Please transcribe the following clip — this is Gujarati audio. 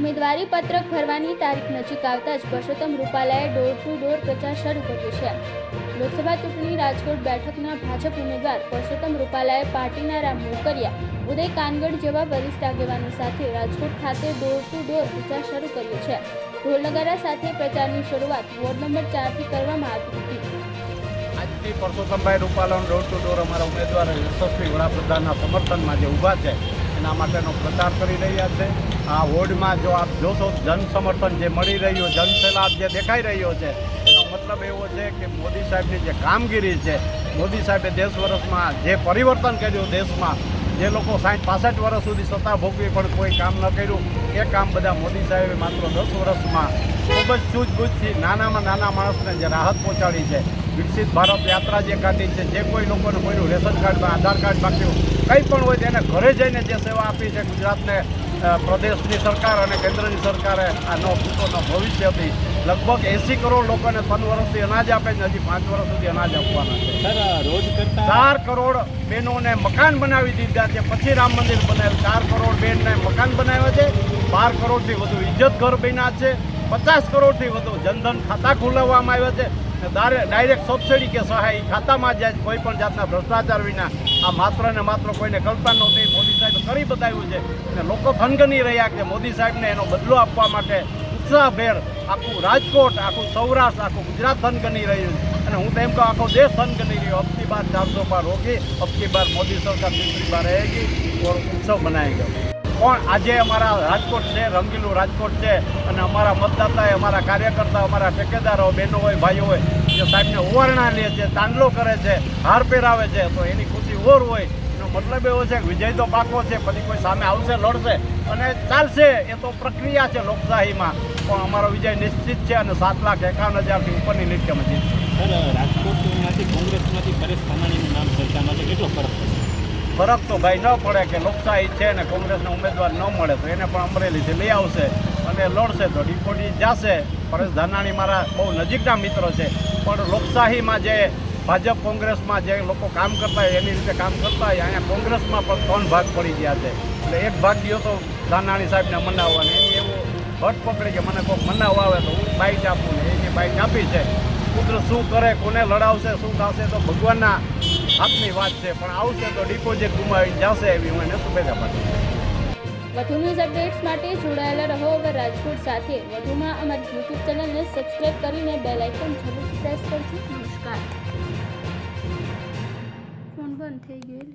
ઉમેદવારી પત્રક ભરવાની તારીખ નજીક આવતા જ પરસોત્તમ રૂપાલાએ ડોર ટુ ડોર પ્રચાર શરૂ કર્યો છે. લોકસભા ચૂંટણી રાજકોટ બેઠકના ભાજપ ઉમેદવાર પરસોત્તમ રૂપાલાએ પાર્ટીના રામ મોકરિયા. ઉદય કાનગડ જેવા વરિષ્ઠ આગેવાનો સાથે રાજકોટ ખાતે ડોર ટુ ડોર પ્રચાર શરૂ કર્યો છે. ઢોલનગારા સાથે પ્રચારની શરૂઆત વોર્ડ નંબર ચારથી કરવામાં આવી હતી. આજથી પરસોત્તમભાઈ રૂપાલાનો ડોર ટુ ડોર અમારા ઉમેદવાર યશસ્વી વડાપ્રધાનના સમર્થનમાં જે ઊભા છે એના માટેનો પ્રચાર કરી રહ્યા છે. આ વોર્ડમાં જો આપ જોશો જન સમર્થન જે મળી રહ્યું જન સલાહ જે દેખાઈ રહ્યો છે, એનો મતલબ એવો છે કે મોદી સાહેબની જે કામગીરી છે, મોદી સાહેબે દેશ વર્ષમાં જે પરિવર્તન કર્યું દેશમાં, જે લોકો સાઠ પાસઠ વર્ષ સુધી સત્તા ભોગવી પણ કોઈ કામ ન કર્યું, એ કામ બધા મોદી સાહેબે માત્ર દસ વર્ષમાં ખૂબ જ સૂઝબૂઝથી નાનામાં નાના માણસને જે રાહત પહોંચાડી છે. વિકસિત ભારત યાત્રા જે કાઢી છે, જે કોઈ લોકોને કોઈનું રેશન કાર્ડમાં, આધાર કાર્ડ બાકી કંઈ પણ હોય તેને ઘરે જઈને જે સેવા આપી છે ગુજરાતને પ્રદેશની સરકાર અને કેન્દ્રની સરકારે આનો ભૂતોનો ભવિષ્યથી લગભગ એંસી કરોડ લોકોને ત્રણ વર્ષથી અનાજ આપે છે હજી પાંચ વર્ષ સુધી અનાજ આપવાના છે. રોજ ચાર કરોડ બહેનોને મકાન બનાવી દીધા છે પછી રામ મંદિર બનાવ્યું. ચાર કરોડ બહેનને મકાન બનાવ્યા છે બાર કરોડથી વધુ ઇજ્જત ઘર બન્યા છે પચાસ કરોડથી વધુ જનધન ખાતા ખોલાવવામાં આવ્યા છે. ડાયરેક્ટ સબસિડી કે સહાય ખાતામાં જાય કોઈ પણ જાતના ભ્રષ્ટાચાર વિના. આ માત્ર ને માત્ર કોઈને કલ્પના નહોતી મોદી સાહેબ કરી બતાવ્યું છે. અને લોકો થનગની રહ્યા છે મોદી સાહેબને એનો બદલો આપવા માટે ઉત્સાહભેર આખું રાજકોટ, આખું સૌરાષ્ટ્ર, આખું ગુજરાત થનગની રહ્યું છે. અને હું તો એમ કહું, આખો દેશ થનગની રહ્યો. અબકી બાર ચારસો પાર હોગી અબકી બાર મોદી સરકાર તીસરી બાર રહેગી ઓર ઉત્સવ મનાઈ ગયો. પણ આજે અમારા રાજકોટ છે, રંગીલું રાજકોટ છે, અને અમારા મતદાતાએ, અમારા કાર્યકર્તા અમારા ઠેકેદારો, બહેનો હોય, ભાઈઓ હોય જે સાહેબને ઓવરણા લે છે, તાંડલો કરે છે, હાર પહેરાવે છે, તો એની ખુશી હોય એનો મતલબ એવો છે કે વિજય તો પાકો છે પછી કોઈ સામે આવશે લડશે અને ચાલશે એ તો પ્રક્રિયા છે લોકશાહીમાં. પણ અમારો વિજય નિશ્ચિત છે અને સાત લાખ એકાવન હજારથી ઉપરની જીતશે સર રાજકોટમાંથી કોંગ્રેસમાંથી પરેશ ધાનાણીનું નામ ચર્ચામાં છે કેટલો ફરક ફરક તો ભાઈ ન પડે કે લોકશાહી છે ને કોંગ્રેસના ઉમેદવાર ન મળે તો એને પણ અમરેલીથી લઈ આવશે અને લડશે તો ડિપોટી જશે. પરેશ ધાનાણી મારા બહુ નજીકના મિત્ર છે પણ લોકશાહીમાં જે ભાજપ કોંગ્રેસમાં જે લોકો કામ કરતા હોય એની રીતે કામ કરતા હોય, અહીંયા કોંગ્રેસમાં પણ ત્રણ ભાગ પડી ગયા છે. એટલે એક ભાગ ગયો તો ધાનાણી સાહેબને મનાવવાની. એની એવું ભટ પકડી કે મને કોઈક મનાવવા આવે તો હું બાઇક આપું ને એની બાઇક આપી છે. પુત્ર શું કરે, કોને લડાવશે, શું થશે તો ભગવાનના હાથની વાત છે. પણ આવશે તો ડિપોઝિટ ગુમાવી જશે એવી હું એને શુભેચ્છા પાઠવું વધુ ન્યૂઝ અપડેટ્સ માટે જોડાયેલા રહો અગર રાજકોટ સાથે. વધુમાં અમારી યુટ્યુબ ચેનલને સબસ્ક્રાઇબ કરીને બેલ આઇકન જરૂર પ્રેસ કરજો. નમસ્કાર. Buradan öteye.